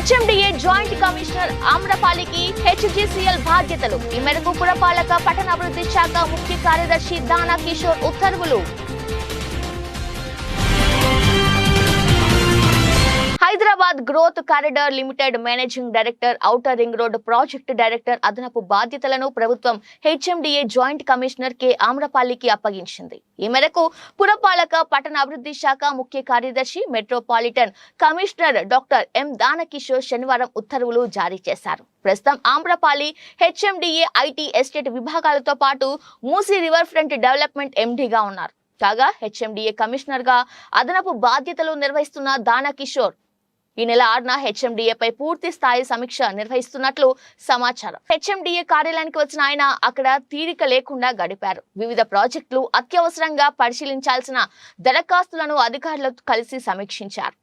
HMDA joint commissioner ఆమ్రపాలికి HGCL బాధ్యతలు. ఈ మేరకు పురపాలక పట్టణాభివృద్ధి శాఖ ముఖ్య కార్యదర్శి దానా కిషోర్ ఉత్తర్వులు. Hyderabad growth corridor limited managing director outer ring road project director అదనపు బాధ్యతలను ప్రభుత్వం హెచ్ఎండిఏ జాయింట్ కమిషనర్ కె. ఆమ్రపాలికి అప్పగించింది. ఈ మేరకు పురపాలక పట్టణ అభివృద్ధి శాఖ ముఖ్య కార్యదర్శి metropolitan commissioner doctor M. Danakishore శనివారం ఉత్తర్వులు జారీ చేశారు. ప్రస్తుతం ఆమ్రపాలి హెచ్ఎండిఏ ఐటీ ఎస్టేట్ విభాగాలతో పాటు మూసీ రివర్ ఫ్రంట్ డెవలప్మెంట్ ఎండీగా ఉన్నారు. కాగా హెచ్ఎండిఏ కమిషనర్గా అదనపు బాధ్యతలు నిర్వహిస్తున్న దానా కిషోర్ ఈ నెల ఆరున హెచ్ఎండిఏ పై పూర్తి స్థాయి సమీక్ష నిర్వహిస్తున్నట్లు సమాచారం. హెచ్ఎండిఏ కార్యాలయానికి వచ్చిన ఆయన అక్కడ తీరిక లేకుండా గడిపారు. వివిధ ప్రాజెక్టులు అత్యవసరంగా పరిశీలించాల్సిన దరఖాస్తులను అధికారులతో కలిసి సమీక్షించారు.